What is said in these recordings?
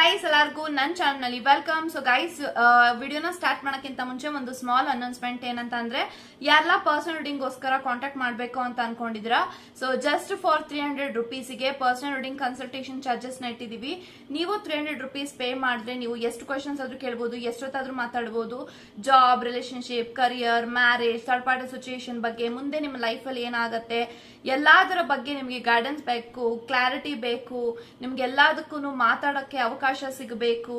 Guys ಎಲ್ಲರಿಗೂ ನನ್ನ ಚಾನಲ್ನಲ್ಲಿ ವೆಲ್ಕಮ್ ಸೊ ಗೈಸ್ ವಿಡಿಯೋನ ಸ್ಟಾರ್ಟ್ ಮಾಡೋಕ್ಕಿಂತ ಮುಂಚೆ ಒಂದು ಸ್ಮಾಲ್ ಅನೌನ್ಸ್ಮೆಂಟ್ ಏನಂತ ಅಂದ್ರೆ ಯಾರೆಲ್ಲ ಪರ್ಸನಲ್ ರೀಡಿಂಗ್ಗೋಸ್ಕರ ಕಾಂಟ್ಯಾಕ್ಟ್ ಮಾಡಬೇಕು ಅಂತ ಅನ್ಕೊಂಡಿದ್ದೀರಾ? So just for three hundred ರುಪೀಸ್ಗೆ personal reading consultation ಚಾರ್ಜಸ್ನ ಇಟ್ಟಿದ್ದೀವಿ. ನೀವು ತ್ರೀ ಹಂಡ್ರೆಡ್ ರುಪೀಸ್ ಪೇ ಮಾಡಿದ್ರೆ ನೀವು ಎಷ್ಟು ಕ್ವಶನ್ಸ್ ಆದ್ರೂ ಕೇಳ್ಬೋದು, ಎಷ್ಟೊತ್ತಾದ್ರೂ ಮಾತಾಡ್ಬೋದು. Job relationship career marriage third party situation ಬಗ್ಗೆ, ಮುಂದೆ ನಿಮ್ಮ ಲೈಫಲ್ಲಿ ಏನಾಗುತ್ತೆ, ಎಲ್ಲದರ ಬಗ್ಗೆ ನಿಮಗೆ ಗೈಡೆನ್ಸ್ ಬೇಕು ಕ್ಲಾರಿಟಿ ಬೇಕು ನಿಮ್ಗೆ ಎಲ್ಲದಕ್ಕೂ ಮಾತಾಡೋಕ್ಕೆ ಅವಕಾಶ ಸಿಗಬೇಕು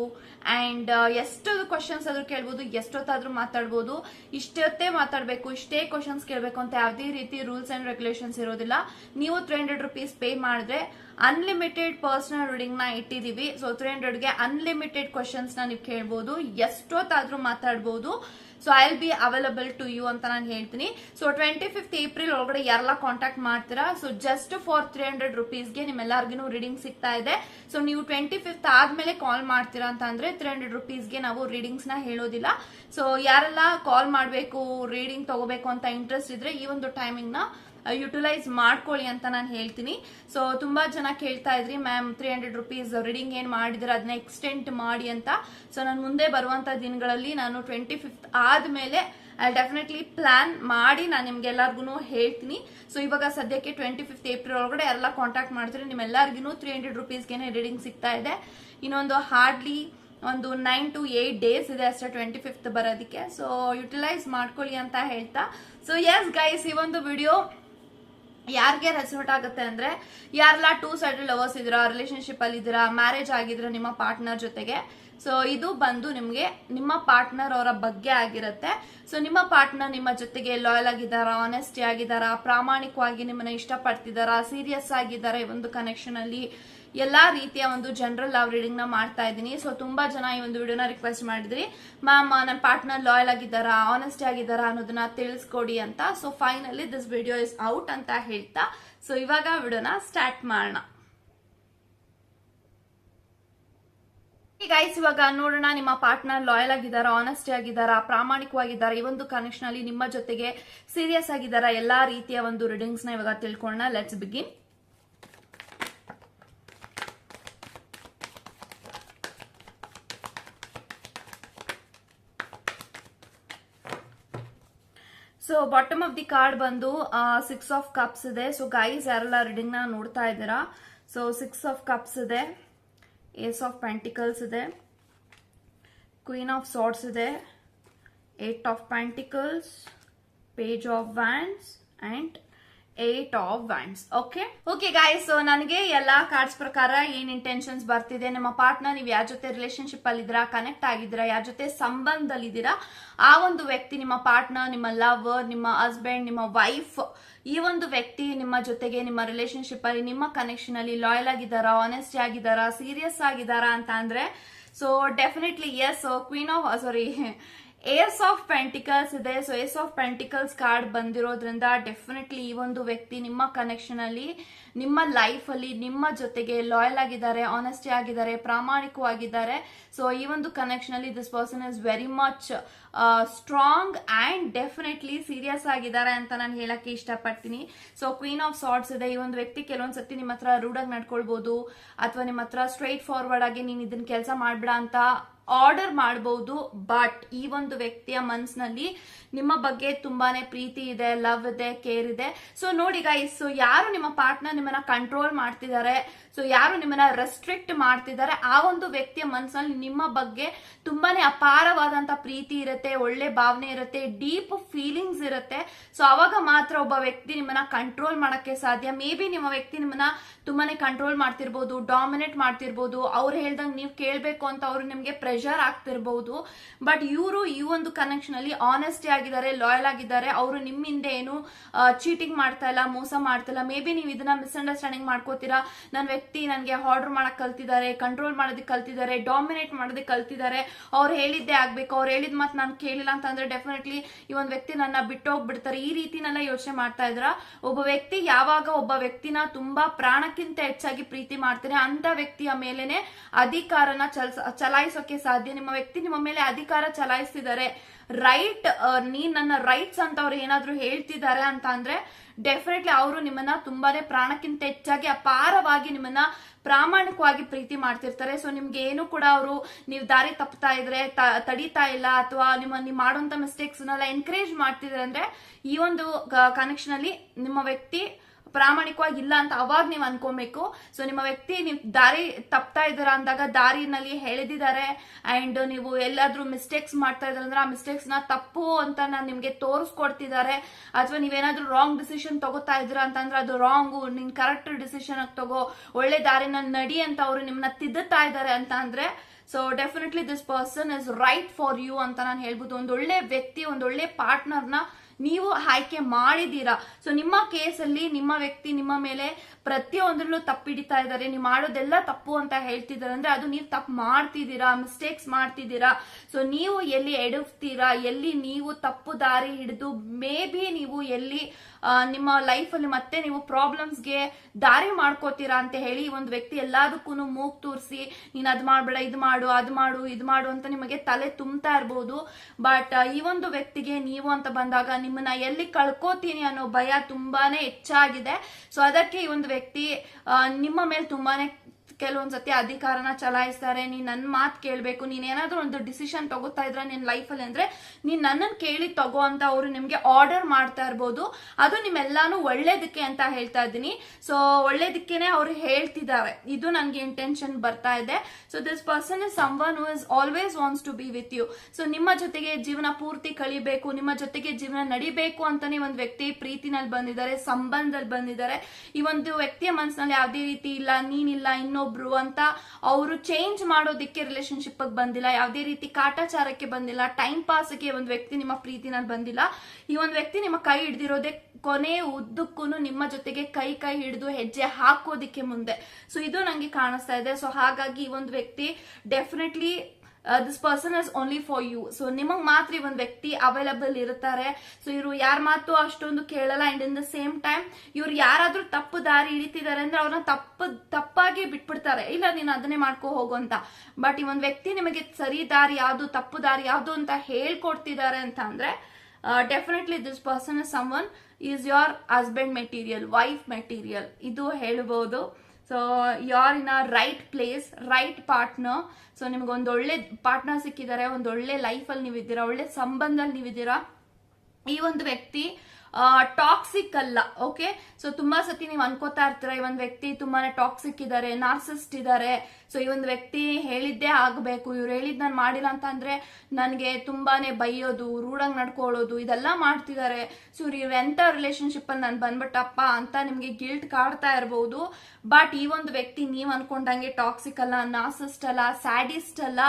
ಅಂಡ್ ಎಷ್ಟು ಕ್ವಶನ್ಸ್ ಆದ್ರೂ ಕೇಳ್ಬೋದು, ಎಷ್ಟೊತ್ತಾದ್ರೂ ಮಾತಾಡ್ಬೋದು, ಇಷ್ಟೊತ್ತೇ ಮಾತಾಡಬೇಕು, ಇಷ್ಟೇ ಕ್ವಶನ್ಸ್ ಕೇಳಬೇಕು ಅಂತ ಯಾವುದೇ ರೀತಿ ರೂಲ್ಸ್ ಅಂಡ್ ರೆಗ್ಯುಲೇಷನ್ಸ್ ಇರೋದಿಲ್ಲ. ನೀವು ತ್ರೀ ಹಂಡ್ರೆಡ್ ರುಪೀಸ್ ಪೇ ಮಾಡಿದ್ರೆ ಅನ್ಲಿಮಿಟೆಡ್ ಪರ್ಸನಲ್ ರೀಡಿಂಗ್ನ ಇಟ್ಟಿದೀವಿ ಸೊ ತ್ರೀ ಹಂಡ್ರೆಡ್ಗೆ ಅನ್ಲಿಮಿಟೆಡ್ನ ನೀವು ಕೇಳ್ಬೋದು, ಎಷ್ಟೊತ್ತಾದ್ರೂ ಮಾತಾಡ್ಬೋದು. So I will be available to you ಅಂತ ನಾನು ಹೇಳ್ತೀನಿ. ಸೊ ಟ್ವೆಂಟಿ ಫಿಫ್ತ್ ಏಪ್ರಿಲ್ ಒಳಗಡೆ ಯಾರೆಲ್ಲ ಕಾಂಟ್ಯಾಕ್ಟ್ ಮಾಡ್ತೀರಾ? So just for three hundred ರುಪೀಸ್ಗೆ ನಿಮ್ಮೆಲ್ಲರಿಗೂ ರೀಡಿಂಗ್ ಸಿಗ್ತಾ ಇದೆ. ಸೊ ನೀವು ಟ್ವೆಂಟಿ ಫಿಫ್ತ್ ಆದ್ಮೇಲೆ ಕಾಲ್ ಮಾಡ್ತೀರಾ ಅಂತ ಅಂದ್ರೆ ತ್ರೀ ಹಂಡ್ರೆಡ್ ರುಪೀಸ್ಗೆ ನಾವು ರೀಡಿಂಗ್ಸ್ನ ಹೇಳೋದಿಲ್ಲ. ಸೊ ಯಾರೆಲ್ಲ ಕಾಲ್ ಮಾಡಬೇಕು ರೀಡಿಂಗ್ ತಗೋಬೇಕು ಅಂತ ಇಂಟ್ರೆಸ್ಟ್ ಇದ್ರೆ ಈ ಒಂದು ಟೈಮಿಂಗ್ನ ಯುಟಿಲೈಸ್ ಮಾಡ್ಕೊಳ್ಳಿ ಅಂತ ನಾನು ಹೇಳ್ತೀನಿ. ಸೊ ತುಂಬಾ ಜನ ಕೇಳ್ತಾ ಇದ್ರಿ ma'am three hundred rupees reading ಏನ್ ಮಾಡಿದ್ರೆ? ಅದನ್ನ ಎಕ್ಸ್ಟೆಂಟ್ ಮಾಡಿ ಅಂತ. ಸೊ ನಾನು ಮುಂದೆ ಬರುವಂತ ದಿನಗಳಲ್ಲಿ ನಾನು ಟ್ವೆಂಟಿ ಫಿಫ್ತ್ ಆದ್ಮೇಲೆ ಐ ಡೆಫಿನೆಟ್ಲಿ ಪ್ಲಾನ್ ಮಾಡಿ ನಾನು ನಿಮ್ಗೆಲ್ಲರಿಗೂ ಹೇಳ್ತೀನಿ. ಸೊ ಇವಾಗ ಸದ್ಯಕ್ಕೆ ಟ್ವೆಂಟಿ ಫಿಫ್ತ್ ಏಪ್ರಿಲ್ ಒಳಗಡೆ ಎಲ್ಲ ಕಾಂಟ್ಯಾಕ್ಟ್ ಮಾಡಿದ್ರೆ ನಿಮ್ಮೆಲ್ಲರಿಗೂ ತ್ರೀ ಹಂಡ್ರೆಡ್ ರುಪೀಸ್ಗೆ ರೀಡಿಂಗ್ ಸಿಗ್ತಾ ಇದೆ. ಇನ್ನೊಂದು ಹಾರ್ಡ್ಲಿ ಒಂದು ನೈನ್ ಟು ಏಟ್ ಡೇಸ್ ಇದೆ ಅಷ್ಟೇ ಟ್ವೆಂಟಿ ಫಿಫ್ತ್ ಬರೋದಕ್ಕೆ. ಸೊ ಯುಟಿಲೈಸ್ ಮಾಡ್ಕೊಳ್ಳಿ ಅಂತ ಹೇಳ್ತಾ. ಸೊ ಎಸ್ ಗೈಸ್ ಈ ಒಂದು ವಿಡಿಯೋ ಯಾರಿಗೆ ರೆಸಲ್ಟ್ ಆಗುತ್ತೆ ಅಂದ್ರೆ ಯಾರೆಲ್ಲ ಟೂ ಸೈಡ್ ಲವರ್ಸ್ ಇದ್ದೀರಾ ರಿಲೇಶನ್ಶಿಪ್ ಅಲ್ಲಿ ಇದ್ದೀರಾ ಮ್ಯಾರೇಜ್ ಆಗಿದ್ರೆ ನಿಮ್ಮ ಪಾರ್ಟ್ನರ್ ಜೊತೆಗೆ. ಸೊ ಇದು ಬಂದು ನಿಮಗೆ ನಿಮ್ಮ ಪಾರ್ಟ್ನರ್ ಅವರ ಬಗ್ಗೆ ಆಗಿರುತ್ತೆ. ಸೊ ನಿಮ್ಮ ಪಾರ್ಟ್ನರ್ ನಿಮ್ಮ ಜೊತೆಗೆ ಲಾಯಲ್ ಆಗಿದ್ದಾರಾ ಆನೆಸ್ಟಿ ಆಗಿದ್ದಾರಾ, ಪ್ರಾಮಾಣಿಕವಾಗಿ ನಿಮ್ಮನ್ನ ಇಷ್ಟಪಡ್ತಿದ್ದಾರಾ ಸೀರಿಯಸ್ ಆಗಿದ್ದಾರಾ ಈ ಒಂದು ಕನೆಕ್ಷನ್ ಅಲ್ಲಿ? ಎಲ್ಲಾ ರೀತಿಯ ಒಂದು ಜನರಲ್ ಲವ್ ರೀಡಿಂಗ್ನ ಮಾಡ್ತಾ ಇದ್ದೀನಿ. ಸೊ ತುಂಬಾ ಜನ ಈ ಒಂದು ವಿಡಿಯೋನ ರಿಕ್ವೆಸ್ಟ್ ಮಾಡಿದ್ರಿ. ಮ್ಯಾಮ್ ನನ್ನ ಪಾರ್ಟ್ನರ್ ಲಾಯಲ್ ಆಗಿದ್ದಾರಾ ಆನೆಸ್ಟ್ ಆಗಿದ್ದಾರಾ ಅನ್ನೋದನ್ನ ತಿಳಿಸ್ಕೊಡಿ ಅಂತ. So finally this video is out ಅಂತ ಹೇಳ್ತಾ ಸೊ ಇವಾಗ ವಿಡಿಯೋನ ಸ್ಟಾರ್ಟ್ ಮಾಡೋಣ. ಗೈಸ್ ಇವಾಗ ನೋಡೋಣ, ನಿಮ್ಮ ಪಾರ್ಟ್ನರ್ ಲಾಯಲ್ ಆಗಿದ್ದಾರಾ ಆನೆಸ್ಟಿ ಆಗಿದ್ದಾರಾ, ಪ್ರಾಮಾಣಿಕವಾಗಿದ್ದಾರಾ, ಈ ಒಂದು ಕನೆಕ್ಷನ್ ಅಲ್ಲಿ ನಿಮ್ಮ ಜೊತೆಗೆ ಸೀರಿಯಸ್ ಆಗಿದ್ದಾರಾ, ಎಲ್ಲಾ ರೀತಿಯ ಒಂದು ರೀಡಿಂಗ್ಸ್ನ ಇವಾಗ ತಿಳ್ಕೊಳ್ಳೋಣ. Let's begin so bottom of the card ಬಂದು ಸಿಕ್ಸ್ ಆಫ್ ಕಪ್ಸ್ ಇದೆ. ಸೊ ಗೈಸ್ ಯಾರೆಲ್ಲ ರೀಡಿಂಗ್ನ ನೋಡ್ತಾ ಇದ್ದೀರಾ? ಸೊ ಸಿಕ್ಸ್ ಆಫ್ ಕಪ್ಸ್ ಇದೆ. ಏಸ್ ಆಫ್ ಪ್ಯಾಂಟಿಕಲ್ಸ್ ಇದೆ. ಕ್ವೀನ್ ಆಫ್ ಸಾಟ್ಸ್ ಇದೆ. Eight of pentacles page of wands and eight of wands okay okay guys ನನಗೆ ಎಲ್ಲಾ ಕಾರ್ಡ್ಸ್ ಪ್ರಕಾರ ಏನ್ ಇಂಟೆನ್ಷನ್ಸ್ ಬರ್ತಿದೆ, ನಿಮ್ಮ ಪಾರ್ಟ್ನರ್ ನೀವು ಯಾರ ಜೊತೆ ರಿಲೇಶನ್ಶಿಪ್ ಅಲ್ಲಿ ಇದ್ದೀರಾ ಕನೆಕ್ಟ್ ಆಗಿದ್ದೀರಾ, ಯಾರ ಜೊತೆ ಸಂಬಂಧದಲ್ಲಿದ್ದೀರಾ ಆ ಒಂದು ವ್ಯಕ್ತಿ ನಿಮ್ಮ ಪಾರ್ಟ್ನರ್ ನಿಮ್ಮ ಲವ್ ನಿಮ್ಮ ಹಸ್ಬೆಂಡ್ ನಿಮ್ಮ ವೈಫ್ ಈ ಒಂದು ವ್ಯಕ್ತಿ ನಿಮ್ಮ ಜೊತೆಗೆ ನಿಮ್ಮ ರಿಲೇಶನ್ಶಿಪ್ ಅಲ್ಲಿ, ನಿಮ್ಮ ಕನೆಕ್ಷನ್ ಅಲ್ಲಿ ಲಾಯಲ್ ಆಗಿದ್ದಾರಾ ಆನೆಸ್ಟ್ ಆಗಿದ್ದಾರಾ ಸೀರಿಯಸ್ ಆಗಿದ್ದಾರಾ ಅಂತ ಅಂದ್ರೆ so definitely yes queen of sorry ace of pentacles ಇದೆ. So ace of pentacles card ಬಂದಿರೋದ್ರಿಂದ ಡೆಫಿನೆಟ್ಲಿ ಈ ಒಂದು ವ್ಯಕ್ತಿ ನಿಮ್ಮ ಕನೆಕ್ಷನ್ ಅಲ್ಲಿ, ನಿಮ್ಮ ಲೈಫ್ ಅಲ್ಲಿ, ನಿಮ್ಮ ಜೊತೆಗೆ ಲಾಯಲ್ ಆಗಿದ್ದಾರೆ ಆನೆಸ್ಟಿ ಆಗಿದ್ದಾರೆ, ಪ್ರಾಮಾಣಿಕವಾಗಿದ್ದಾರೆ. ಸೊ ಈ ಒಂದು ಕನೆಕ್ಷನ್ ಅಲ್ಲಿ this person is very much strong and definitely serious ಆಗಿದ್ದಾರೆ ಅಂತ ನಾನು ಹೇಳಕ್ಕೆ ಇಷ್ಟಪಡ್ತೀನಿ. ಸೊ ಕ್ವೀನ್ ಆಫ್ ಸಾರ್ಟ್ಸ್ ಇದೆ. ಈ ಒಂದು ವ್ಯಕ್ತಿ ಕೆಲವೊಂದ್ಸತಿ ನಿಮ್ಮ ಹತ್ರ ರೂಡಾಗಿ ನಡ್ಕೊಳ್ಬಹುದು ಅಥವಾ ನಿಮ್ಮ ಹತ್ರ ಸ್ಟ್ರೈಟ್ ಫಾರ್ವರ್ಡ್ ಆಗಿ ನೀನು ಇದನ್ನ ಕೆಲಸ ಮಾಡ್ಬೇಡ ಅಂತ ಆರ್ಡರ್ ಮಾಡಬಹುದು ಬಟ್ ಈ ಒಂದು ವ್ಯಕ್ತಿಯ ಮನ್ಸಿನಲ್ಲಿ ನಿಮ್ಮ ಬಗ್ಗೆ ತುಂಬಾನೇ ಪ್ರೀತಿ ಇದೆ ಲವ್ ಇದೆ ಕೇರ್ ಇದೆ. ಸೊ ನೋಡಿ ಗೈಸ್ ಸೊ ಯಾರು ನಿಮ್ಮ ಪಾರ್ಟ್ನರ್ ನಿಮ್ಮನ್ನ ಕಂಟ್ರೋಲ್ ಮಾಡ್ತಿದ್ದಾರೆ ಸೊ ಯಾರು ನಿಮ್ಮನ್ನ ರೆಸ್ಟ್ರಿಕ್ಟ್ ಮಾಡ್ತಿದ್ದಾರೆ, ಆ ಒಂದು ವ್ಯಕ್ತಿಯ ಮನಸ್ಸಿನಲ್ಲಿ ನಿಮ್ಮ ಬಗ್ಗೆ ತುಂಬಾನೇ ಅಪಾರವಾದಂತ ಪ್ರೀತಿ ಇರುತ್ತೆ, ಒಳ್ಳೆ ಭಾವನೆ ಇರುತ್ತೆ ಡೀಪ್ ಫೀಲಿಂಗ್ಸ್ ಇರುತ್ತೆ. ಸೊ ಅವಾಗ ಮಾತ್ರ ಒಬ್ಬ ವ್ಯಕ್ತಿ ನಿಮ್ಮನ್ನ ಕಂಟ್ರೋಲ್ ಮಾಡಕ್ಕೆ ಸಾಧ್ಯ. ಮೇ ಬಿ ನಿಮ್ಮ ವ್ಯಕ್ತಿ ನಿಮ್ಮನ್ನ ತುಂಬಾನೇ ಕಂಟ್ರೋಲ್ ಮಾಡ್ತಿರ್ಬೋದು ಡಾಮಿನೇಟ್ ಮಾಡ್ತಿರ್ಬೋದು. ಅವ್ರು ಹೇಳ್ದಂಗೆ ನೀವು ಕೇಳ್ಬೇಕು ಅಂತ ಅವ್ರು ನಿಮ್ಗೆ ಪ್ರೆಷರ್ ಆಗ್ತಿರ್ಬಹುದು ಬಟ್ ಇವರು ಈ ಒಂದು ಕನೆಕ್ಷನ್ ಅಲ್ಲಿ ಆನೆಸ್ಟಿ ಆಗಿದ್ದಾರೆ ಲಾಯಲ್ ಆಗಿದ್ದಾರೆ. ಅವರು ನಿಮ್ಮಿಂದ ಏನು ಚೀಟಿಂಗ್ ಮಾಡ್ತಾ ಇಲ್ಲ, ಮೋಸ ಮಾಡ್ತಾ ಇಲ್ಲ. ಮೇ ಬಿ ನೀವು ಇದನ್ನ ಮಿಸ್ಅಂಡರ್ಸ್ಟ್ಯಾಂಡಿಂಗ್ ಮಾಡ್ಕೋತೀರಾ. ನನ್ನ ವ್ಯಕ್ತಿ ನನಗೆ ಆರ್ಡರ್ ಮಾಡಕ್ ಕಲ್ತಿದ್ದಾರೆ ಕಂಟ್ರೋಲ್ ಮಾಡೋದಕ್ಕೆ ಕಲ್ತಿದ್ದಾರೆ ಡಾಮಿನೇಟ್ ಮಾಡೋದಕ್ಕೆ ಕಲ್ತಿದ್ದಾರೆ. ಅವ್ರು ಹೇಳಿದ್ದೆ ಆಗ್ಬೇಕು, ಅವ್ರು ಹೇಳಿದ ಮತ್ತೆ ನಾನು ಕೇಳಿಲ್ಲ ಅಂತಂದ್ರೆ ಡೆಫಿನೆಟ್ಲಿ ಈ ಒಂದು ವ್ಯಕ್ತಿ ನನ್ನ ಬಿಟ್ಟೋಗ್ಬಿಡ್ತಾರೆ. ಈ ರೀತಿನೆಲ್ಲ ಯೋಚನೆ ಮಾಡ್ತಾ ಇದ್ರ. ಒಬ್ಬ ವ್ಯಕ್ತಿ ಯಾವಾಗ ಒಬ್ಬ ವ್ಯಕ್ತಿನ ತುಂಬಾ ಪ್ರಾಣಕ್ಕಿಂತ ಹೆಚ್ಚಾಗಿ ಪ್ರೀತಿ ಮಾಡ್ತಾರೆ ಅಂತ ವ್ಯಕ್ತಿಯ ಮೇಲೆನೆ ಅಧಿಕಾರನ ಚಲ ಚಲಾಯಿಸೋಕೆ ಸಾಧ್ಯ? ನಿಮ್ಮ ವ್ಯಕ್ತಿ ನಿಮ್ಮ ಮೇಲೆ ಅಧಿಕಾರ ಚಲಾಯಿಸ್ತಿದ್ದಾರೆ. ರೈಟ್ ನೀ ನನ್ನ ರೈಟ್ಸ್ ಅಂತ ಅವ್ರು ಏನಾದ್ರು ಹೇಳ್ತಿದ್ದಾರೆ ಅಂತ ಅಂದ್ರೆ ಡೆಫಿನೆಟ್ಲಿ ಅವರು ನಿಮ್ಮನ್ನ ತುಂಬಾನೇ ಪ್ರಾಣಕ್ಕಿಂತ ಹೆಚ್ಚಾಗಿ ಅಪಾರವಾಗಿ ನಿಮ್ಮನ್ನ ಪ್ರಾಮಾಣಿಕವಾಗಿ ಪ್ರೀತಿ ಮಾಡ್ತಿರ್ತಾರೆ. ಸೊ ನಿಮ್ಗೆ ಏನು ಕೂಡ ಅವರು ನೀವು ದಾರಿ ತಪ್ತಾ ಇದ್ರೆ ತಡೀತಾ ಇಲ್ಲ ಅಥವಾ ನಿಮ್ಮ, ನೀವು ಮಾಡುವಂತ ಮಿಸ್ಟೇಕ್ಸ್ ಎನ್ಕರೇಜ್ ಮಾಡ್ತಿದ್ರೆ ಅಂದ್ರೆ ಈ ಒಂದು ಕನೆಕ್ಷನ್ ಅಲ್ಲಿ ನಿಮ್ಮ ವ್ಯಕ್ತಿ ಪ್ರಾಮಾಣಿಕವಾಗಿ ಇಲ್ಲ ಅಂತ ಅವಾಗ ನೀವು ಅನ್ಕೋಬೇಕು. ಸೊ ನಿಮ್ಮ ವ್ಯಕ್ತಿ ನೀವು ದಾರಿ ತಪ್ತಾ ಇದ್ದೀರಾ ಅಂದಾಗ ದಾರಿನಲ್ಲಿ ಹೇಳಿದಿದ್ದಾರೆ. ಅಂಡ್ ನೀವು ಎಲ್ಲಾದ್ರೂ ಮಿಸ್ಟೇಕ್ಸ್ ಮಾಡ್ತಾ ಇದ್ದಾರೆ ಅಂದ್ರೆ ಆ ಮಿಸ್ಟೇಕ್ಸ್ನ ತಪ್ಪು ಅಂತ ನಾನು ನಿಮ್ಗೆ ತೋರಿಸ್ಕೊಡ್ತಿದ್ದಾರೆ. ಅಥವಾ ನೀವೇನಾದ್ರೂ ರಾಂಗ್ ಡಿಸಿಷನ್ ತಗೋತಾ ಇದ್ದೀರಾ ಅಂತಂದ್ರೆ ಅದು ರಾಂಗ್ ನಿನ್ ಕರೆಕ್ಟ್ ಡಿಸಿಷನ್ ತಗೋ. ಒಳ್ಳೆ ದಾರಿನ ನಡಿ ಅಂತ ಅವರು ನಿಮ್ಮನ್ನ ತಿದ್ದುತ್ತಾ ಇದ್ದಾರೆ ಅಂತ ಅಂದ್ರೆ so definitely this person is right for you ಅಂತ ನಾನು ಹೇಳ್ಬೋದು. ಒಂದೊಳ್ಳೆ ವ್ಯಕ್ತಿ, ಒಂದೊಳ್ಳೆ ಪಾರ್ಟ್ನರ್ನ ನೀವು ಆಯ್ಕೆ ಮಾಡಿದ್ದೀರಾ? ಸೊ ನಿಮ್ಮ ಕೇಸಲ್ಲಿ ನಿಮ್ಮ ವ್ಯಕ್ತಿ ನಿಮ್ಮ ಮೇಲೆ ಪ್ರತಿಯೊಂದರಲ್ಲೂ ತಪ್ಪಿಡಿತಾ ಇದ್ದಾರೆ. ನೀವು ಮಾಡೋದೆಲ್ಲ ತಪ್ಪು ಅಂತ ಹೇಳ್ತಿದ್ದಾರೆ ಅಂದ್ರೆ ಅದು ನೀವು ತಪ್ಪು ಮಾಡ್ತಿದ್ದೀರಾ? ಮಿಸ್ಟೇಕ್ಸ್ ಮಾಡ್ತಿದ್ದೀರಾ? ಸೊ ನೀವು ಎಲ್ಲಿ ಎಡಗ್ತೀರಾ ಎಲ್ಲಿ ನೀವು ತಪ್ಪು ದಾರಿ ಹಿಡಿದು ಮೇ ಬಿ ನೀವು ಎಲ್ಲಿ ನಿಮ್ಮ ಲೈಫಲ್ಲಿ ಮತ್ತೆ ನೀವು ಪ್ರಾಬ್ಲಮ್ಸ್ಗೆ ದಾರಿ ಮಾಡ್ಕೋತೀರಾ ಅಂತ ಹೇಳಿ ಒಂದು ವ್ಯಕ್ತಿ ಎಲ್ಲದಕ್ಕೂ ಮೂಗ್ ತೋರಿಸಿ, ನೀನ್ ಅದ್ ಮಾಡ್ಬೇಡ, ಇದು ಮಾಡು, ಅದ್ ಮಾಡು, ಇದು ಮಾಡು ಅಂತ ನಿಮಗೆ ತಲೆ ತುಂಬ್ತಾ ಇರ್ಬೋದು. ಬಟ್ ಈ ಒಂದು ವ್ಯಕ್ತಿಗೆ ನೀವು ಅಂತ ಬಂದಾಗ ನಿಮ್ಮನ್ನ ಎಲ್ಲಿ ಕಳ್ಕೋತೀನಿ ಅನ್ನೋ ಭಯ ತುಂಬಾನೇ ಹೆಚ್ಚಾಗಿದೆ. ಸೊ ಅದಕ್ಕೆ ಈ ಒಂದು ವ್ಯಕ್ತಿ ನಿಮ್ಮ ಮೇಲೆ ತುಂಬಾನೇ ಕೆಲವೊಂದ್ಸತಿ ಅಧಿಕಾರನ ಚಲಾಯಿಸ್ತಾರೆ, ನೀನ್ ನನ್ನ ಮಾತು ಕೇಳಬೇಕು, ನೀನ್ ಏನಾದ್ರೂ ಒಂದು ಡಿಸಿಷನ್ ತಗೋತಾ ಇದ್ರ ನಿನ್ ಲೈಫಲ್ಲಿ ಅಂದ್ರೆ ನೀನ್ ನನ್ನನ್ ಕೇಳಿ ತಗೋ ಅಂತ ಅವರು ನಿಮ್ಗೆ ಆರ್ಡರ್ ಮಾಡ್ತಾ ಇರ್ಬೋದು. ಅದು ನಿಮ್ಮೆಲ್ಲಾನು ಒಳ್ಳೇದಕ್ಕೆ ಅಂತ ಹೇಳ್ತಾ ಇದ್ದೀನಿ. ಸೊ ಒಳ್ಳೇದಕ್ಕೇನೆ ಅವ್ರು ಹೇಳ್ತಿದ್ದಾರೆ ಇದು ನನ್ಗೆ ಇಂಟೆನ್ಷನ್ ಬರ್ತಾ ಇದೆ. So this person is someone who is always wants to be with you so ನಿಮ್ಮ ಜೊತೆಗೆ ಜೀವನ ಪೂರ್ತಿ ಕಳಿಬೇಕು, ನಿಮ್ಮ ಜೊತೆಗೆ ಜೀವನ ನಡಿಬೇಕು ಅಂತಾನೆ ಒಂದು ವ್ಯಕ್ತಿ ಪ್ರೀತಿನಲ್ಲಿ ಬಂದಿದ್ದಾರೆ, ಸಂಬಂಧದಲ್ಲಿ ಬಂದಿದ್ದಾರೆ. ಈ ಒಂದು ವ್ಯಕ್ತಿಯ ಮನಸ್ಸಿನಲ್ಲಿ ಯಾವುದೇ ರೀತಿ ಇಲ್ಲ, ನೀನಿಲ್ಲ ಇನ್ನೊಬ್ರು ಅಂತ ಅವರು ಚೇಂಜ್ ಮಾಡೋದಕ್ಕೆ ರಿಲೇಶನ್ಶಿಪ್ ಬಂದಿಲ್ಲ, ಯಾವುದೇ ರೀತಿ ಕಾಟಾಚಾರಕ್ಕೆ ಬಂದಿಲ್ಲ ಟೈಮ್ ಪಾಸ್ಗೆ ಒಂದು ವ್ಯಕ್ತಿ ನಿಮ್ಮ ಪ್ರೀತಿನಲ್ಲಿ ಬಂದಿಲ್ಲ. ಈ ಒಂದು ವ್ಯಕ್ತಿ ನಿಮ್ಮ ಕೈ ಹಿಡ್ದಿರೋದೇ ಕೊನೆ ಉದ್ದಕ್ಕೂ ನಿಮ್ಮ ಜೊತೆಗೆ ಕೈ ಕೈ ಹಿಡಿದು ಹೆಜ್ಜೆ ಹಾಕೋದಿಕ್ಕೆ ಮುಂದೆ. ಸೊ ಇದು ನಂಗೆ ಕಾಣಿಸ್ತಾ ಇದೆ. ಸೊ ಹಾಗಾಗಿ ಈ ಒಂದು ವ್ಯಕ್ತಿ definitely this person is only for you so ನಿಮಗ್ ಮಾತ್ರ ಈ ಒಂದು ವ್ಯಕ್ತಿ ಅವೈಲಬಲ್ ಇರುತ್ತಾರೆ. ಸೊ ಇವರು ಯಾರ ಮಾತು ಅಷ್ಟೊಂದು ಕೇಳಲ್ಲ. And in the same time ಇವ್ರು ಯಾರಾದ್ರೂ ತಪ್ಪು ದಾರಿ ಹಿಡಿತಿದ್ದಾರೆ ಅಂದ್ರೆ ಅವ್ರನ್ನ ತಪ್ಪು, ತಪ್ಪಾಗಿ ಬಿಟ್ಬಿಡ್ತಾರೆ. ಇಲ್ಲ, ನೀನು ಅದನ್ನೇ ಮಾಡ್ಕೋ ಹೋಗು ಅಂತ. ಬಟ್ ಈ ಒಂದು ವ್ಯಕ್ತಿ ನಿಮಗೆ ಸರಿ ದಾರಿ ಯಾವುದು, ತಪ್ಪು ದಾರಿ ಯಾವುದು ಅಂತ ಹೇಳ್ಕೊಡ್ತಿದ್ದಾರೆ ಅಂತ ಅಂದ್ರೆ definitely this person is someone is your husband material wife material ಇದು ಹೇಳ್ಬೋದು. So you are in a right place right partner so ನಿಮ್ಗೆ ಒಂದು ಒಳ್ಳೆ ಪಾರ್ಟ್ನರ್ ಸಿಕ್ಕಿದ್ದಾರೆ ಒಂದು ಒಳ್ಳೆ ಲೈಫಲ್ಲಿ ನೀವಿದ್ದೀರಾ, ಒಳ್ಳೆ ಸಂಬಂಧದಲ್ಲಿ ನೀವಿದ್ದೀರಾ. ಈ ಒಂದು ವ್ಯಕ್ತಿ ಟಾಕ್ಸಿಕ್ ಅಲ್ಲ ಓಕೆ ಸೊ ತುಂಬಾ ಸತಿ ನೀವು ಅನ್ಕೋತಾ ಇರ್ತೀರ, ಈ ಒಂದು ವ್ಯಕ್ತಿ ತುಂಬಾನೇ ಟಾಕ್ಸಿಕ್ ಇದ್ದಾರೆ ನಾರ್ಸಿಸ್ಟ್ ಇದ್ದಾರೆ ಸೊ ಈ ಒಂದು ವ್ಯಕ್ತಿ ಹೇಳಿದ್ದೇ ಆಗಬೇಕು, ಇವ್ರು ಹೇಳಿದ್ ನಾನು ಮಾಡಿಲ್ಲ ಅಂತ ಅಂದ್ರೆ ನನಗೆ ತುಂಬಾನೇ ಬೈಯೋದು, ರೂಢಂಗ್ ನಡ್ಕೊಳ್ಳೋದು ಇದೆಲ್ಲ ಮಾಡ್ತಿದ್ದಾರೆ ಸೊ ಇವ್ರು ಎಂತ ರಿಲೇಶನ್ಶಿಪ್ ಅಲ್ಲಿ ನಾನು ಬಂದ್ಬಿಟ್ಟಪ್ಪ ಅಂತ ನಿಮ್ಗೆ ಗಿಲ್ಟ್ ಕಾಡ್ತಾ ಇರಬಹುದು ಬಟ್ ಈ ಒಂದು ವ್ಯಕ್ತಿ ನೀವ್ ಅನ್ಕೊಂಡಂಗೆ ಟಾಕ್ಸಿಕ್ ಅಲ್ಲ ನಾಸಿಸ್ಟ್ ಅಲ್ಲ ಸ್ಯಾಡಿಸ್ಟ್ ಅಲ್ಲ,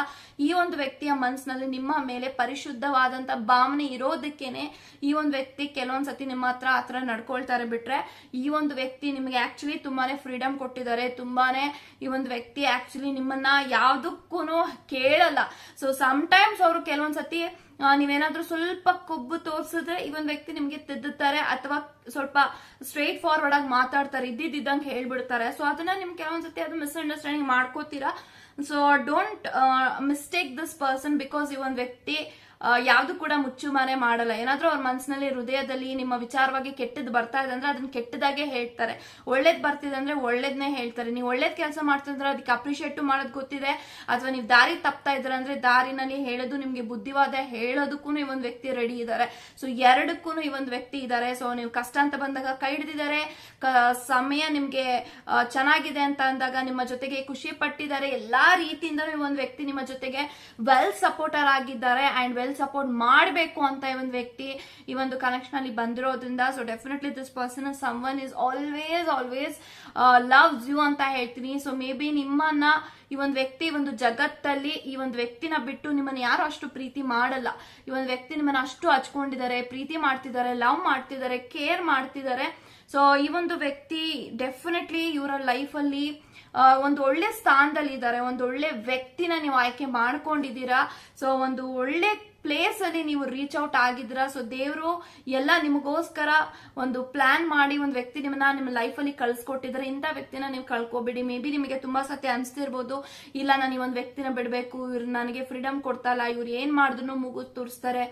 ಈ ಒಂದು ವ್ಯಕ್ತಿಯ ಮನಸ್ಸಿನಲ್ಲಿ ನಿಮ್ಮ ಮೇಲೆ ಪರಿಶುದ್ಧವಾದಂತ ಭಾವನೆ ಇರೋದಕ್ಕೇನೆ ಈ ಒಂದು ವ್ಯಕ್ತಿ ಕೆಲವೊಂದ್ ಸತಿ ನಿಮ್ಮ ಹತ್ರ ಆತರ ನಡ್ಕೊಳ್ತಾರೆ ಬಿಟ್ರೆ ಈ ಒಂದು ವ್ಯಕ್ತಿ ನಿಮಗೆ ಆಕ್ಚುಲಿ ತುಂಬಾನೇ ಫ್ರೀಡಮ್ ಕೊಟ್ಟಿದ್ದಾರೆ ತುಂಬಾನೇ ಈ ಒಂದು ವ್ಯಕ್ತಿ ಆಕ್ಚುಲಿ ನಿಮ್ಮನ್ನ ಯಾವ್ದಕ್ಕೂ ಕೇಳಲ್ಲ. ಸೊ ಟೈಮ್ಸ್ ಅವರು ಕೆಲವೊಂದ್ಸತಿ ಆ, ನೀವೇನಾದ್ರೂ ಸ್ವಲ್ಪ ಕೊಬ್ಬು ತೋರಿಸಿದ್ರೆ ಈ ಒಂದು ವ್ಯಕ್ತಿ ನಿಮ್ಗೆ ತಿದ್ದುತ್ತಾರೆ ಅಥವಾ ಸ್ವಲ್ಪ ಸ್ಟ್ರೈಟ್ ಫಾರ್ವರ್ಡ್ ಆಗಿ ಮಾತಾಡ್ತಾರೆ ಇದ್ದಿದ್ದಂಗೆ ಹೇಳ್ಬಿಡ್ತಾರೆ. ಸೊ ಅದನ್ನ ನಿಮ್ ಕೆಲವೊಂದ್ಸತಿ ಅದು misunderstanding ಮಾಡ್ಕೋತೀರಾ? So don't mistake this person because ಈ ಒಂದು ವ್ಯಕ್ತಿ ಯಾವುದು ಕೂಡ ಮುಚ್ಚುಮಾನೆ ಮಾಡಲ್ಲ. ಏನಾದ್ರೂ ಅವ್ರ ಮನಸ್ಸಿನಲ್ಲಿ ಹೃದಯದಲ್ಲಿ ನಿಮ್ಮ ವಿಚಾರವಾಗಿ ಕೆಟ್ಟದ್ದು ಬರ್ತಾ ಇದೆ ಅಂದ್ರೆ ಅದನ್ನ ಕೆಟ್ಟದಾಗೆ ಹೇಳ್ತಾರೆ. ಒಳ್ಳೇದ್ ಬರ್ತಿದೆ ಅಂದ್ರೆ ಒಳ್ಳೇದ್ನೇ ಹೇಳ್ತಾರೆ. ನೀವು ಒಳ್ಳೇದ್ ಕೆಲಸ ಮಾಡ್ತಿದ್ರೆ ಅದಕ್ಕೆ ಅಪ್ರಿಶಿಯೇಟ್ ಮಾಡೋದು ಗೊತ್ತಿದೆ. ಅಥವಾ ನೀವು ದಾರಿ ತಪ್ತಾ ಇದ್ರ ಅಂದ್ರೆ ದಾರಿನಲ್ಲಿ ಹೇಳೋದು ನಿಮ್ಗೆ ಬುದ್ಧಿವಾದ ಹೇಳೋದಕ್ಕೂ ಈ ಒಂದು ವ್ಯಕ್ತಿ ರೆಡಿ ಇದ್ದಾರೆ ಸೊ ಎರಡಕ್ಕೂ ಈ ಒಂದು ವ್ಯಕ್ತಿ ಇದ್ದಾರೆ ಸೊ ನೀವು ಕಷ್ಟ ಅಂತ ಬಂದಾಗ ಕೈ ಹಿಡಿದಿದ್ದಾರೆ. ಸಮಯ ನಿಮ್ಗೆ ಚೆನ್ನಾಗಿದೆ ಅಂತ ಅಂದಾಗ ನಿಮ್ಮ ಜೊತೆಗೆ ಖುಷಿ ಪಟ್ಟಿದ್ದಾರೆ. ಎಲ್ಲಾ ರೀತಿಯಿಂದ ಒಂದು ವ್ಯಕ್ತಿ ನಿಮ್ಮ ಜೊತೆಗೆ ವೆಲ್ ಸಪೋರ್ಟರ್ ಆಗಿದ್ದಾರೆ ಅಂಡ್ ವೆಲ್ ಸಪೋರ್ಟ್ ಮಾಡಬೇಕು ಅಂತ ಈ ಒಂದು ವ್ಯಕ್ತಿ ಈ ಒಂದು ಕನೆಕ್ಷನ್ ಅಲ್ಲಿ ಬಂದಿರೋದ್ರಿಂದ. So definitely this person someone is always always loves you ಅಂತ ಹೇಳ್ತೀನಿ. ಸೊ ಮೇ ಬಿ ನಿಮ್ಮನ್ನ ಈ ಒಂದು ವ್ಯಕ್ತಿ ಒಂದು ಜಗತ್ತಲ್ಲಿ ಈ ಒಂದು ವ್ಯಕ್ತಿನ ಬಿಟ್ಟು ನಿಮ್ಮನ್ನ ಯಾರು ಅಷ್ಟು ಪ್ರೀತಿ ಮಾಡಲ್ಲ. ಈ ಒಂದು ವ್ಯಕ್ತಿ ನಿಮ್ಮನ್ನ ಅಷ್ಟು ಹಚ್ಕೊಂಡಿದ್ದಾರೆ, ಪ್ರೀತಿ ಮಾಡ್ತಿದ್ದಾರೆ, ಲವ್ ಮಾಡ್ತಿದ್ದಾರೆ ಕೇರ್ ಮಾಡ್ತಿದ್ದಾರೆ. ಸೊ ಈ ಒಂದು ವ್ಯಕ್ತಿ ಡೆಫಿನೆಟ್ಲಿ ಇವರ ಲೈಫಲ್ಲಿ ಒಂದು ಒಳ್ಳೆ ಸ್ಥಾನದಲ್ಲಿ ಇದ್ದಾರೆ ಒಂದು ಒಳ್ಳೆ ವ್ಯಕ್ತಿನ ನೀವು ಆಯ್ಕೆ ಮಾಡ್ಕೊಂಡಿದ್ದೀರಾ. ಸೊ ಒಂದು ಒಳ್ಳೆ ಪ್ಲೇಸ್ ಅಲ್ಲಿ ನೀವು ರೀಚ್ ಔಟ್ ಆಗಿದ್ರ ಸೊ ದೇವರು ಎಲ್ಲ ನಿಮಗೋಸ್ಕರ ಒಂದು ಪ್ಲಾನ್ ಮಾಡಿ ಒಂದು ವ್ಯಕ್ತಿ ನಿಮ್ಮನ್ನ ನಿಮ್ಮ ಲೈಫ್ ಅಲ್ಲಿ ಕಳ್ಸಿಕೊಟ್ಟಿದ್ರೆ ಇಂಥ ವ್ಯಕ್ತಿನ ನೀವು ಕಳ್ಕೊಬೇಡಿ. ಮೇ ಬಿ ನಿಮಗೆ ತುಂಬಾ ಸತಿ ಅನ್ಸ್ತಿರ್ಬೋದು, ಇಲ್ಲ ನಾನು ಈ ಒಂದು ವ್ಯಕ್ತಿನ ಬಿಡಬೇಕು, ಇವ್ರು ನನಗೆ ಫ್ರೀಡಮ್ ಕೊಡ್ತಾ ಇಲ್ಲ ಇವ್ರು ಏನ್ ಮಾಡಿದ್ರು ಮುಗು ತೋರಿಸ್ತಾರೆ.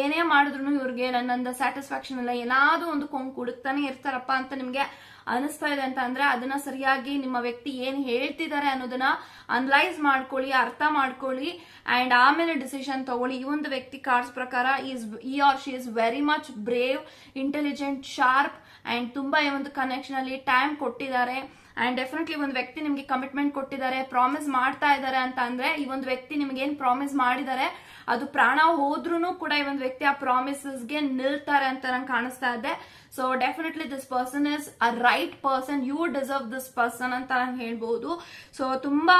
ಏನೇ ಮಾಡಿದ್ರು ಇವ್ರಿಗೆ ನನ್ನಂದ ಸ್ಯಾಟಿಸ್ಫ್ಯಾಕ್ಷನ್ ಇಲ್ಲ. ಏನಾದ್ರೂ ಒಂದು ಕೊಂಕು ಹುಡುಕ್ತಾನೆ ಇರ್ತಾರಪ್ಪ ಅಂತ ನಿಮ್ಗೆ ಅನಿಸ್ತಾ ಇದೆ ಅಂತ ಅಂದ್ರೆ ಅದನ್ನ ಸರಿಯಾಗಿ ನಿಮ್ಮ ವ್ಯಕ್ತಿ ಏನ್ ಹೇಳ್ತಿದ್ದಾರೆ ಅನ್ನೋದನ್ನ ಅನಲೈಸ್ ಮಾಡ್ಕೊಳ್ಳಿ, ಅರ್ಥ ಮಾಡ್ಕೊಳ್ಳಿ ಅಂಡ್ ಆಮೇಲೆ ಡಿಸಿಷನ್ ತಗೊಳ್ಳಿ. ಈ ಒಂದು ವ್ಯಕ್ತಿ ಕಾರ್ಡ್ಸ್ ಪ್ರಕಾರ he's he or she is very much brave intelligent sharp and ತುಂಬಾ ಈ ಒಂದು ಕನೆಕ್ಷನ್ ಅಲ್ಲಿ ಟೈಮ್ ಕೊಟ್ಟಿದ್ದಾರೆ. ಅಂಡ್ ಡೆಫಿನೆಟ್ಲಿ ಒಂದು ವ್ಯಕ್ತಿ ನಿಮಗೆ ಕಮಿಟ್ಮೆಂಟ್ ಕೊಟ್ಟಿದ್ದಾರೆ ಪ್ರಾಮಿಸ್ ಮಾಡ್ತಾ ಇದ್ದಾರೆ ಅಂತ ಅಂದ್ರೆ ಈ ಒಂದು ವ್ಯಕ್ತಿ ನಿಮ್ಗೆ ಪ್ರಾಮಿಸ್ ಮಾಡಿದ್ದಾರೆ, ಅದು ಪ್ರಾಣ ಹೋದ್ರೂ ಕೂಡ ಈ ಒಂದು ವ್ಯಕ್ತಿ ಆ ಪ್ರಾಮಿಸಸ್ಗೆ ನಿಲ್ತಾರೆ ಅಂತ ನಂಗೆ ಕಾಣಿಸ್ತಾ ಇದೆ. So definitely this person is a right person you deserve this person ಅಂತ ನಾನು ಹೇಳ್ಬಹುದು ಸೊ ತುಂಬಾ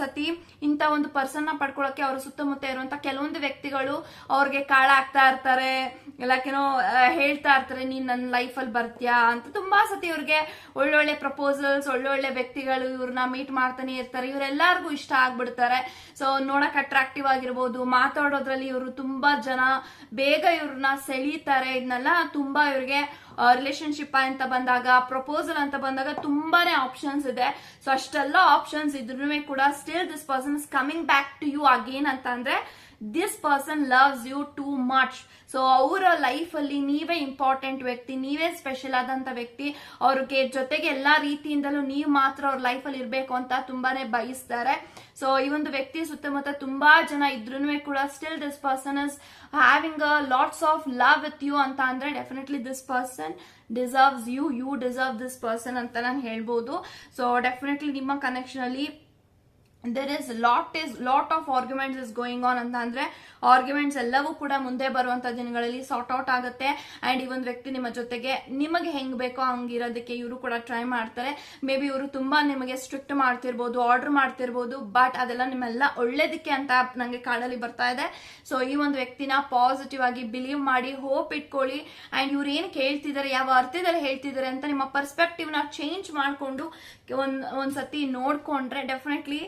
ಸತಿ ಇಂಥ ಒಂದು ಪರ್ಸನ್ನ ಪಡ್ಕೊಳ್ಳೋಕೆ ಅವ್ರ ಸುತ್ತಮುತ್ತ ಇರುವಂತ ಕೆಲವೊಂದು ವ್ಯಕ್ತಿಗಳು ಅವ್ರಿಗೆ ಕಾಳ ಆಗ್ತಾ ಇರ್ತಾರೆ ಎಲ್ಲಕೇನೋ ಹೇಳ್ತಾ ಇರ್ತಾರೆ, ನೀನ್ ನನ್ನ ಲೈಫಲ್ಲಿ ಬರ್ತೀಯಾ? ಅಂತ ತುಂಬಾ ಸತಿ ಅವ್ರಿಗೆ ಒಳ್ಳೊಳ್ಳೆ ಪ್ರಪೋಸಲ್ಸ್ ಒಳ್ಳೊಳ್ಳೆ ವ್ಯಕ್ತಿಗಳು ಇವ್ರನ್ನ ಮೀಟ್ ಮಾಡ್ತಾನೆ ಇರ್ತಾರೆ. ಇವರೆಲ್ಲರಿಗೂ ಇಷ್ಟ ಆಗ್ಬಿಡ್ತಾರೆ. ಸೊ ನೋಡಕ್ ಅಟ್ರಾಕ್ಟಿವ್ ಆಗಿರ್ಬೋದು, ಮಾತಾಡೋದ್ರಲ್ಲಿ ಇವರು ತುಂಬಾ ಜನ ಬೇಗ ಇವ್ರನ್ನ ಸೆಳೀತಾರೆ. ಇದನ್ನೆಲ್ಲ ತುಂಬಾ ಇವ್ರಿಗೆ ರಿಲೇಶನ್ಶಿಪ್ ಅಂತ ಬಂದಾಗ ಪ್ರಪೋಸಲ್ ಅಂತ ಬಂದಾಗ ತುಂಬಾನೇ ಆಪ್ಷನ್ಸ್ ಇದೆ. ಸೊ ಅಷ್ಟೆಲ್ಲ ಆಪ್ಷನ್ಸ್ ಇದ್ರೂ ಕೂಡ still this person is coming back to you again ಅಂತ ಅಂದ್ರೆ this person loves you too much so ಅವರ ಲೈಫ್ ಅಲ್ಲಿ ನೀವೇ ಇಂಪಾರ್ಟೆಂಟ್ ವ್ಯಕ್ತಿ, ನೀವೇ ಸ್ಪೆಷಲ್ ಆದಂತ ವ್ಯಕ್ತಿ, ಅವ್ರಿಗೆ ಜೊತೆಗೆ ಎಲ್ಲಾ ರೀತಿಯಿಂದಲೂ ನೀವು ಮಾತ್ರ ಅವ್ರ ಲೈಫ್ ಅಲ್ಲಿ ಇರ್ಬೇಕು ಅಂತ ತುಂಬಾನೇ ಬಯಸ್ತಾರೆ. ಸೊ ಈ ಒಂದು ವ್ಯಕ್ತಿ ಸುತ್ತಮುತ್ತ ತುಂಬಾ ಜನ ಇದ್ರೂ ಕೂಡ still this person is having a lots of love with you ಅಂತ ಅಂದ್ರೆ definitely this person deserves you you deserve this person ಅಂತ ನಾನು ಹೇಳ್ಬೋದು. ಸೊ ಡೆಫಿನೆಟ್ಲಿ ನಿಮ್ಮ ಕನೆಕ್ಷನ್ ಅಲ್ಲಿ there is lot is lot of arguments is going on ಅಂತ ಅಂದ್ರೆ arguments ಎಲ್ಲವೂ ಕೂಡ ಮುಂದೆ ಬರುವಂತ ದಿನಗಳಲ್ಲಿ ಸಾರ್ಟ್ ಔಟ್ ಆಗುತ್ತೆ. ಅಂಡ್ ಈ ಒಂದು ವ್ಯಕ್ತಿ ನಿಮ್ಮ ಜೊತೆಗೆ ನಿಮಗೆ ಹೆಂಗ್ ಬೇಕೋ ಹಂಗಿರೋದಕ್ಕೆ ಇವರು ಕೂಡ ಟ್ರೈ ಮಾಡ್ತಾರೆ. ಮೇ ಬಿ ಇವರು ತುಂಬಾ ನಿಮಗೆ ಸ್ಟ್ರಿಕ್ಟ್ ಮಾಡ್ತಿರ್ಬೋದು ಆರ್ಡರ್ ಮಾಡ್ತಿರ್ಬೋದು ಬಟ್ ಅದೆಲ್ಲ ನಿಮ್ಮೆಲ್ಲ ಒಳ್ಳೇದಕ್ಕೆ ಅಂತ ನಂಗೆ ಕಾಡಲ್ಲಿ ಬರ್ತಾ ಇದೆ. ಸೊ ಈ ಒಂದು ವ್ಯಕ್ತಿನ ಪಾಸಿಟಿವ್ ಆಗಿ ಬಿಲೀವ್ ಮಾಡಿ ಹೋಪ್ ಇಟ್ಕೊಳ್ಳಿ. ಅಂಡ್ ಇವ್ರು ಏನ್ ಕೇಳ್ತಿದ್ದಾರೆ, ಯಾವ ಅರ್ಥದಲ್ಲಿ ಹೇಳ್ತಿದ್ದಾರೆ ಅಂತ ನಿಮ್ಮ ಪರ್ಸ್ಪೆಕ್ಟಿವ್ನ ಚೇಂಜ್ ಮಾಡಿಕೊಂಡು ಒಂದ್, ಒಂದ್ಸತಿ ನೋಡ್ಕೊಂಡ್ರೆ ಡೆಫಿನೆಟ್ಲಿ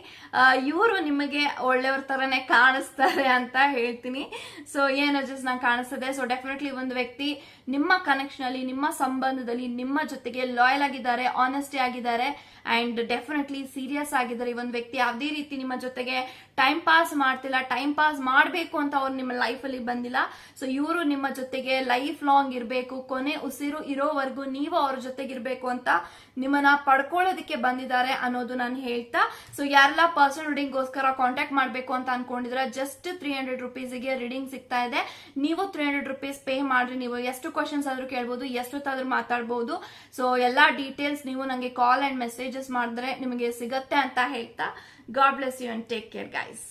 ಇವರು ನಿಮಗೆ ಒಳ್ಳೆಯವ್ರ ತರನೇ ಕಾಣಿಸ್ತಾರೆ ಅಂತ ಹೇಳ್ತೀನಿ. ಸೊ ಏನು ಜಸ್ಟ್ ನಂಗೆ ಕಾಣಿಸ್ತದೆ? ಸೊ ಡೆಫಿನೆಟ್ಲಿ ಒಂದು ವ್ಯಕ್ತಿ ನಿಮ್ಮ ಕನೆಕ್ಷನ್ ಅಲ್ಲಿ, ನಿಮ್ಮ ಸಂಬಂಧದಲ್ಲಿ, ನಿಮ್ಮ ಜೊತೆಗೆ ಲಾಯಲ್ ಆಗಿದ್ದಾರೆ ಆನೆಸ್ಟಿ ಆಗಿದ್ದಾರೆ ಅಂಡ್ ಡೆಫಿನೆಟ್ಲಿ ಸೀರಿಯಸ್ ಆಗಿದ್ದಾರೆ ಈ ಒಂದು ವ್ಯಕ್ತಿ. ಯಾವುದೇ ರೀತಿ ನಿಮ್ಮ ಜೊತೆಗೆ ಟೈಮ್ ಪಾಸ್ ಮಾಡ್ತಿಲ್ಲ ಟೈಮ್ ಪಾಸ್ ಮಾಡಬೇಕು ಅಂತ ಅವ್ರು ನಿಮ್ಮ ಲೈಫ್ ಅಲ್ಲಿ ಬಂದಿಲ್ಲ. ಸೊ ಇವರು ನಿಮ್ಮ ಜೊತೆಗೆ ಲೈಫ್ ಲಾಂಗ್ ಇರಬೇಕು, ಕೊನೆ ಉಸಿರು ಇರೋವರೆಗೂ ನೀವು ಅವ್ರ ಜೊತೆಗೆ ಇರಬೇಕು ಅಂತ ನಿಮ್ಮನ್ನ ಪಡ್ಕೊಳ್ಳೋದಕ್ಕೆ ಬಂದಿದ್ದಾರೆ ಅನ್ನೋದು ನಾನು ಹೇಳ್ತಾ. ಸೊ ಯಾರೆಲ್ಲ ಪರ್ಸನಲ್ ರೀಡಿಂಗ್ ಗೋಸ್ಕರ ಕಾಂಟ್ಯಾಕ್ಟ್ ಮಾಡಬೇಕು ಅಂತ ಅನ್ಕೊಂಡಿದ್ರೆ ಜಸ್ಟ್ ತ್ರೀ ಹಂಡ್ರೆಡ್ ರುಪೀಸ್ಗೆ ರೀಡಿಂಗ್ ಸಿಗ್ತಾ ಇದೆ. ನೀವು ತ್ರೀ ಹಂಡ್ರೆಡ್ ರುಪೀಸ್ ಪೇ ಮಾಡ್ರಿ. ನೀವು ಎಷ್ಟು ಕ್ವಶನ್ಸ್ ಆದ್ರೂ ಕೇಳ್ಬೋದು, ಎಷ್ಟೊತ್ತಾದ್ರೂ ಮಾತಾಡ್ಬೋದು. ಸೊ ಎಲ್ಲಾ ಡೀಟೇಲ್ಸ್ ನೀವು ನನಗೆ ಕಾಲ್ ಅಂಡ್ ಮೆಸೇಜಸ್ ಮಾಡಿದ್ರೆ ನಿಮಗೆ ಸಿಗತ್ತೆ ಅಂತ ಹೇಳ್ತಾ. God bless you and take care guys